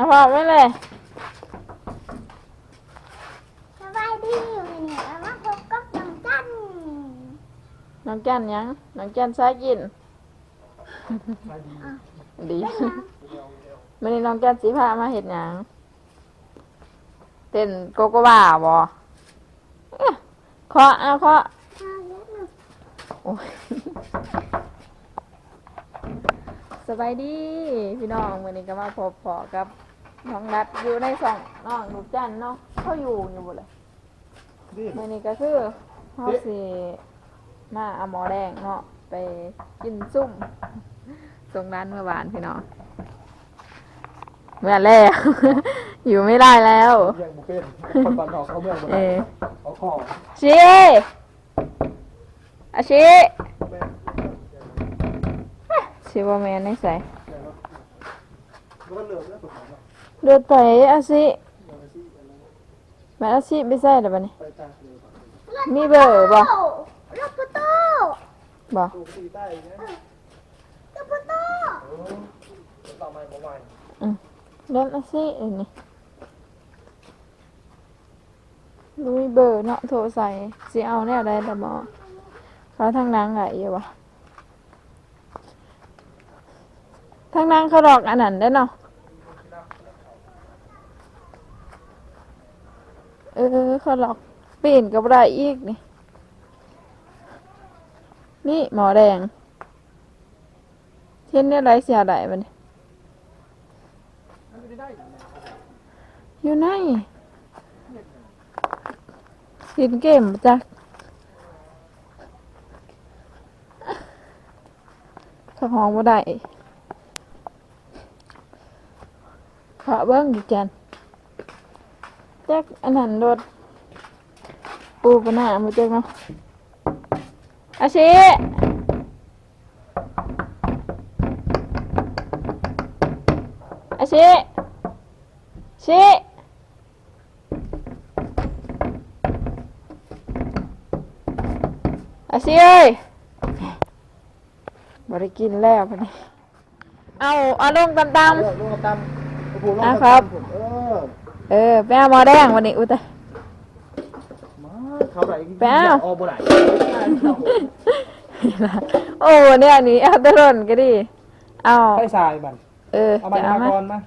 เอาพอไว้เลยสบายดีวันนี้เอามาพบกับน้องจันน้องแก้นยังน้องแก้นสายกิน ดีไม่ได้น้องแก้นสีผ้ามาเห็ดหยังเต้นโกโกวาบ่เอ๊ะเคาะเอาเคาะข้าวเยอะหน่อยโอ้ยสบายดี พี่น้องวันนี้ก็มาพบพอกับ น้องนัดอยู่ในสองน้องลูกจันเนาะเขาอยู่อยู่บ่เลยนี่วันนี้ก็คือเขาสิมาเอาหมอแดงเนาะไปกินซุ่มส่งร้านเมื่อวานพี่น้องเมื่อแรก อยู่ไม่ได้แล้ว เรียกบุฟเฟ่ต์คนตอนออกเขาเมืองหมดเอเลยอเอาของชีอาชีชิว่าแมนไม่ใส่ แล้วก็เหลือเรื่องสุดท้าย เดือดไตอาชิแม่อาชิไม่ใส่หรอปะนี่ไปตาเลยมีเบอร์บ่รถประตูบ่ตูตีใต้เนี่ยรถประตูโอ้ต่อมาเมื่อวานเดือดอาชิเอ็นี่รู้มีเบอร์เนาะโทรใส่สิเอาแนวได้แต่หมอเขาทางนางไงอยู่วะทางนางเขาดอกอันนั้นได้อเนาะ เขาดอกเปลี่ยนกับไรอีกนี่ นี่หมอแดงเทียนเนี่ยไรเสียได้มันอยู่ไหนสินเกมบ่จักถ้าห้องบ่ได้ขอเบิ้งดิจันจักอันนั้นรถ ปูปะหน้ามาจักเนาะอาชิอาชิชิอาชิเอ้ยบริกินแล้วพอดีเอาเอาลงตามเรื่องลูกตำผู้ลูกอะครับเออๆเออไปเอาหมอแดงวันนี้ อุ้ยตายมา เขาไหนแป๊วออกบ่ไหนโอ้เนี่ยอันนี้เอาแตะร่นก็ดีเอาให้ทรายมันเออเอามาจะเอามามาก่อนมา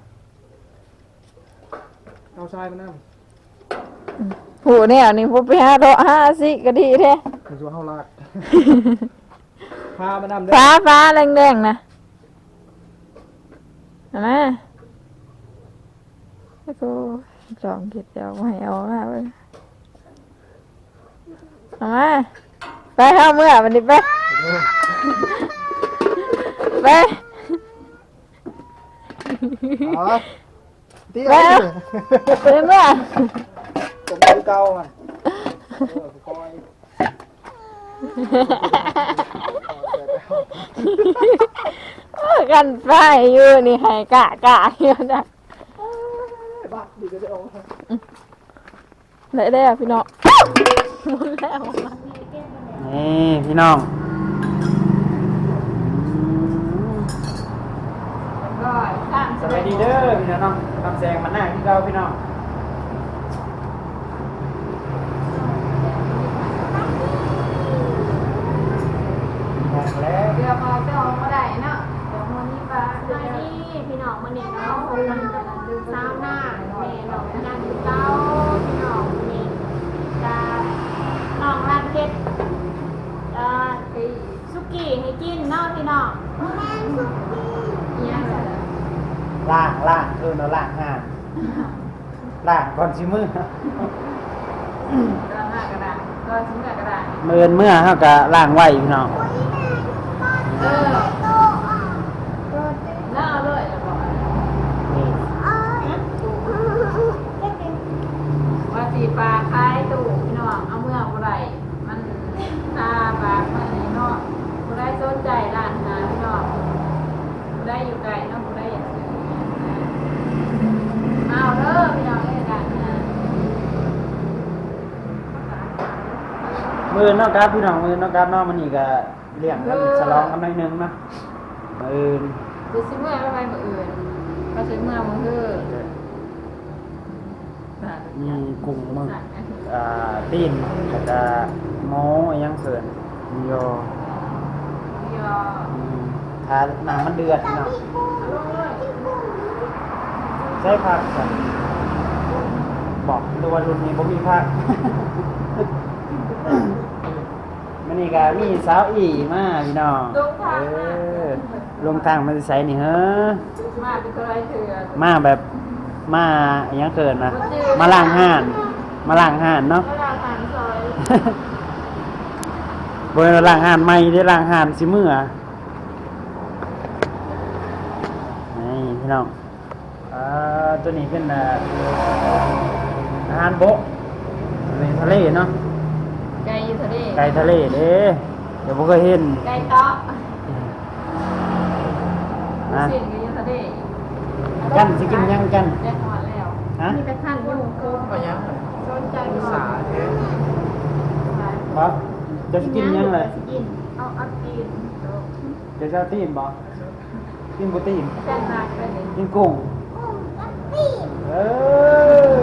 เอาทรายมานั่งผูเนี่ยนี่ผูไปหาโรห้าสิก็ดีแท้มันจะเฮาลากพามานั่งเด้อฟ้าฟ้าแดงๆนะเอามาแล้วก็จองคิดเดียวไม่เอามาเว้ย เอามาไปเข้าเมื่อวันนี้ไปไป อ๋อตีไปเอาเอาไปเมื่อผมมือเก่าอะเออคอยกันไปอยู่นี่ให้กะกะอยู่นะบ้าดีก็จะเอา เลยได้อะพี่น้องหมดแล้วนี่พี่น้องก็ข้ามสวัสดีเด้อพี่น้องคำแซงมันหน้าที่เราพี่น้องบอกแล้วเดี๋ยวพอจะออกมาได้เนาะเดี๋ยววันนี้ปลาสบายดีพี่น้องวันนี้เนาะคนมันสาวหน้าแม่น้องนั่งอยู่เก้าพี่น้องวันนี้จะน้องรักเก็ดเอ่อไอ้สุกี้ให้กินเนาะพี่น้องแม่สุกี้เนี่ย ล่างล่างเออเราล่างห่าง ล่างก่อนชิมือ กระดาษกระดาษก็ชิ้นกระดาษเมื่อเมื่อเฮาก็ล่างไว้พี่น้อง เออแล้วเอาเลยแล้วบอก นี่ ว่าสีปลาคล้ายตู่พี่น้องเอาเมื่อบ่ไรมันตาปากมันนี่เนาะบ่ได้สนใจร้านหาพี่น้องบ่ได้อยู่ไกลเนาะบ่ได้อยากซื้อเอาเด้อพี่น้องเอ้ยร้านหา มือเนอกครับพี่น้องมือเนอกครับเนอกมันนี่ก็เลี้ยงกันฉลองกันหน่อยหนึงเนาะมือจะสิเมื่อไปไปมื้ออื่นไปใช้อเมื่อมันคือสารมีกุ้งมึงสารแม่ถึงอ่าตีนแล้วก็หมูอิหยังเขินมีโยยออืมถ้าหน้ำมันเดือดพี่น้องใช้ผักกันบอกดูว่ารุ่นนี้ผมมีผัก มันนี่ก็มีสาวอีมาพี่น้องเออลงทางมันจะใส่นี่เฮ้อมาเป็นตัวไรเถื่อนมาแบบมาอหยังเกินนะมาล้างห่าน มาล้างห่านเนาะเวลาผ่านซอยบริล้างห่านใหม่ได้ล้างห่านสิมืออะนี่พี่น้องอ่าตัวนี้เป็นอ่าอาหารบกในทะเลเนาะไก่ทะเล ไก่ทะเลเด้เดี๋ยวผมเคยเห็นไก่เตาะนะสิ่งไก่ทะเลกันสิกินยังกันแจ้งหอดแล้วฮะมีแต่ท่านอยู่คงก็ยังสนใจก่อนสาเทครับจะสิกินยังเลยกินเอาเอากินจะเจ้าตีนบ่กินบุตีนแจ้งหนักไปเลยกินกุ้งเอ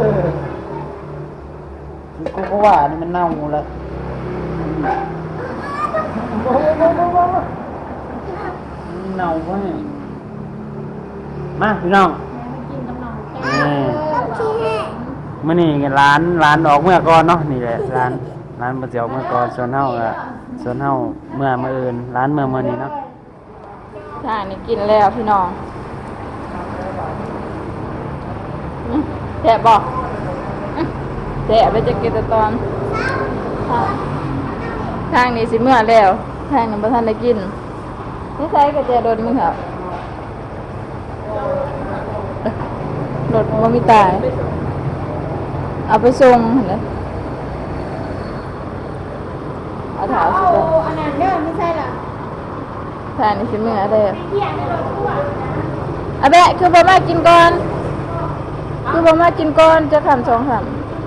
อกินกุ้งเพราะว่านี่มันเน่าแล้วมัน เน่าเว้ยมาพี่น้องแม่มากินกับน้องแค่นี่มื่อนี้ร้านร้านออกเมื่อก่อนเนาะนี่แหละร้านร้านมาเจียวเมื่อก่อนส่วนเฮาก็ส่วนเฮาเมื่อมื่ออื่นร้านเมื่อเมื่อนี้เนาะทานี้กินแล้วพี่น้องแสบบอกแสบไปจะกินแต่ตอนทางนี้สิเมื่อแล้ว ทางนี้บ่ทันได้กินนี่ใช้กระเจยโดนมึงครับรถมันมีตาย เอาไปส่งหั่นเลยเอาถาโอ้สิส่งอันนั้นเด้อไม่ใช่เหรอทางนี้สิเมื่อแล้วเที่ยงให้เราทั่วอาแบะคือบ่มากินก่อน คือบ่มากินก่อนจะคำสองค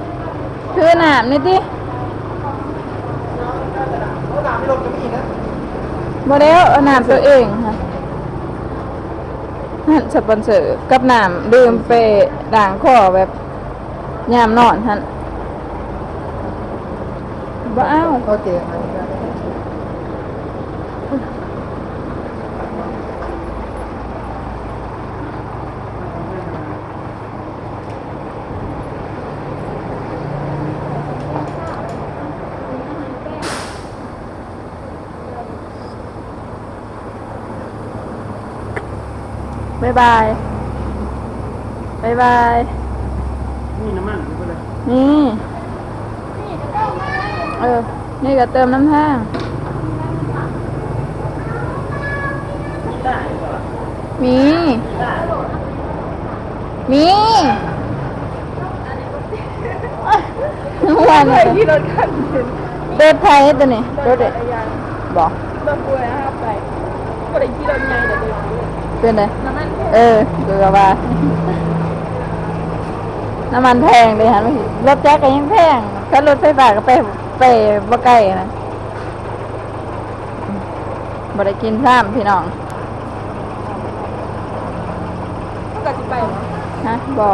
ำคือน้ำนี่ติเขาตามไม่ลงจะไม่อีกนะ บ่แล้วเอาน้ำตัวเองค่ะหั่นสปอนเซอร์กับน้ำดื่มไปด่างคอแบบยามนอนท่านบ่เอาโอเค บ๊ายบายบ๊ายบาย นี่น้ำมันอยู่บ่เลยนี่ เออ นี่ก็เติมน้ำแห้งนี่ได้บ่ล่ะมีได้บ่มีวันนี้ที่รถคันเดินไทยตัวนี้รถเด็ดบอกรถป่วยนะครับไปก็ได้ขี่รถใหญ่เดี๋ยวเดี๋ยว เป็นไงน้ำมันเออเกือว่า น้ำมันแพงเลยฮะไม่รถแจ๊กก็ยังแพงถ้ารถไฟฟ้าก็ไปไปบ่ใกล้นะบ่ได้กินซ้ำพี่น้องต้องการจะไปเหรอฮะบ่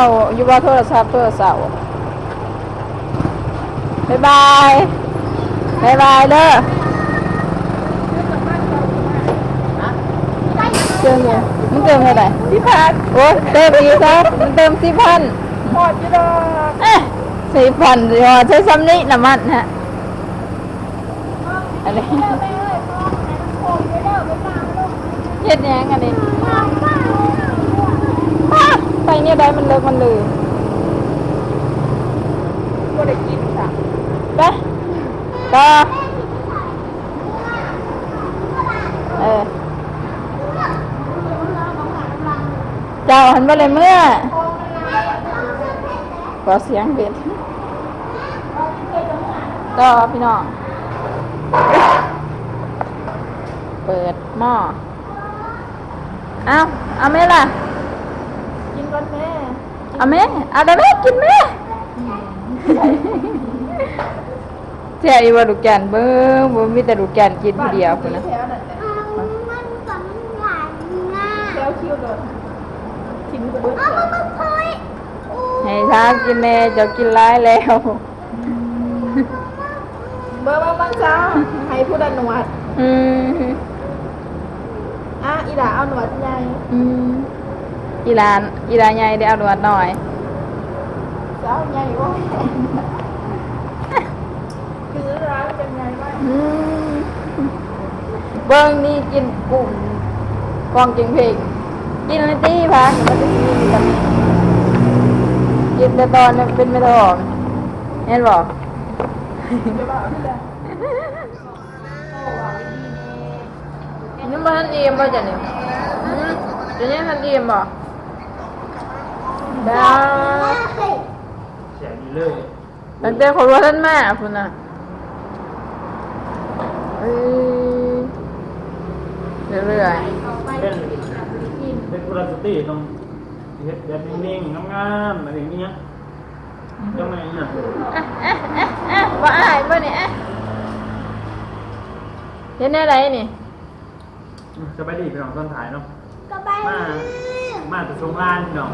าอยู่บ่โทรศัพท์โทรศัพท์บ๊ายบายบ๊ายบายเด้อเติมเลยมึงเติมเท่าไหร่พี่พัดโอ้ยเติมอีกครับมึงเติมสี่พันหมดอยู่ดอกเอ๊ะสี่พันเดียวใช้ซ้ำนี้น้ำมันฮะอะไรเด้อไปเอ้ยพ่อแม่ต้องโคมเด้อไปฟังลูกเฮ็ดหยังอันนี้ป้าป้าอ้า ไปเนี่ยได้มันเลิกมันลืมก็ได้กินค่ะไปต่อเออเจ้าหันมาเลยเมื่อโอ้ก็เสียงเบ็ดต่อพี่น้องเปิดหม้อเอาเอาไหมล่ะกินก่อนแม่ เอาไหมเอาได้ไหมกินไหมเจ้าอีว่าลูกแกนเบิ้งบ่มีแต่ลูกแกนกินผู้เดียวพุ่นนะแถวนั่นแหละมันสำคัญนะแถวคิวโดดทิ้งไปเบิดเอาแถวมาคุยให้ท้ากินแน่เจะกินร้ายแล้วเบอร์บ้างบ้างจ้าให้ผู้ดันหนวดอืมอะอีหล่าเอาหนวดใหญ่อืม อีหลานอีหลานใหญ่ได้เอาหนวดหน่อยเจ้าใหญ่ว่าคือร้านเป็นไงบ้างอืมเบิ้งนี่กินกุ้งกองกิงเพลงกินเลยตีพักมันจะมีวิตามินกินแต่ตอนนั้นเป็นไม่ทองเห็นบอกจะบอกพี่ละยังบ่ทันเอียมบ่จ้ะเนี่ยอืมจะยังทันเอียมบ่ดาวเสียงนี้เลยตั้งแต่คนว่าท่านมาพุ่นน่ะเอ้ยเรื่อยเป็นเป็นกุลสติต้องเฮ็ดแบบนิ่งๆงามๆอะไรอย่างเงี้ยยังไงเนี่ยๆอะอะอะอะบ่อายบ่เนี่ยอะเห็นอะไรนี่สบายดีพี่น้องต้นถ่ายเนาะก็ไปมา มาจะชงร้านพี่น้อง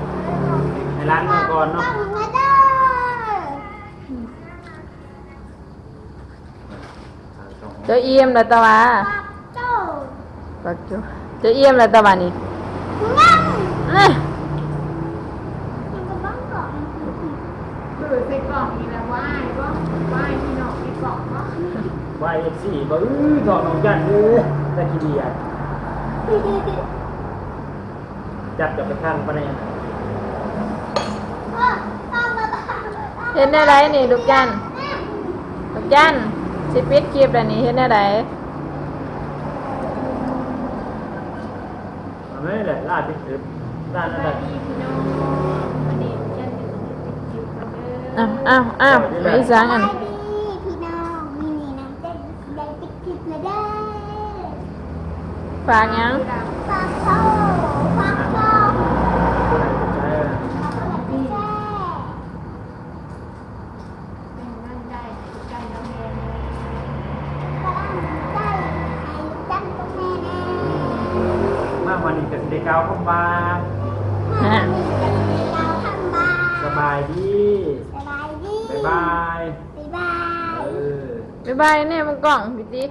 ในร้านเมื่อก่อนเนาะต้องมาเด้อเจ้าเอี่ยมแล้วตะวาปักโจ้ปักจุเจ้าเอี่ยมแล้วตะวานี่งั้งอะมันก็บ้องก่อนคือใส่กล่องนี่แหละว่ายว่าว่ายพี่น้องในกล่องว่าวายเอฟซีบอกอื้อถอดน้องจันเด้อแต่ขี้เดียด จับจับไปทางปะเนี่ยต้องมาบ้างเห็นอะไรนี่ลูกจันลูกจันสิปิดคลิปแล้วนี่เห็นอะไรมันไม่แหละลาดที่คือลาดนั่นแหละพี่น้องวันนี้ยันถึงจิบกันเด้ออ้าวอ้าวอ้าวไม่อีสังอันไปดีพี่น้องมีนี่นะได้ได้ติ๊กติ๊กเลยได้ฝากยังปากโซ่ปาวคำว่าถ้ามีกันเราทำบาสบายดีสบายดีบ๊ายบายบ๊ายบายเออบ๊ายบายเนี่ยมันกล่องพี่ติบ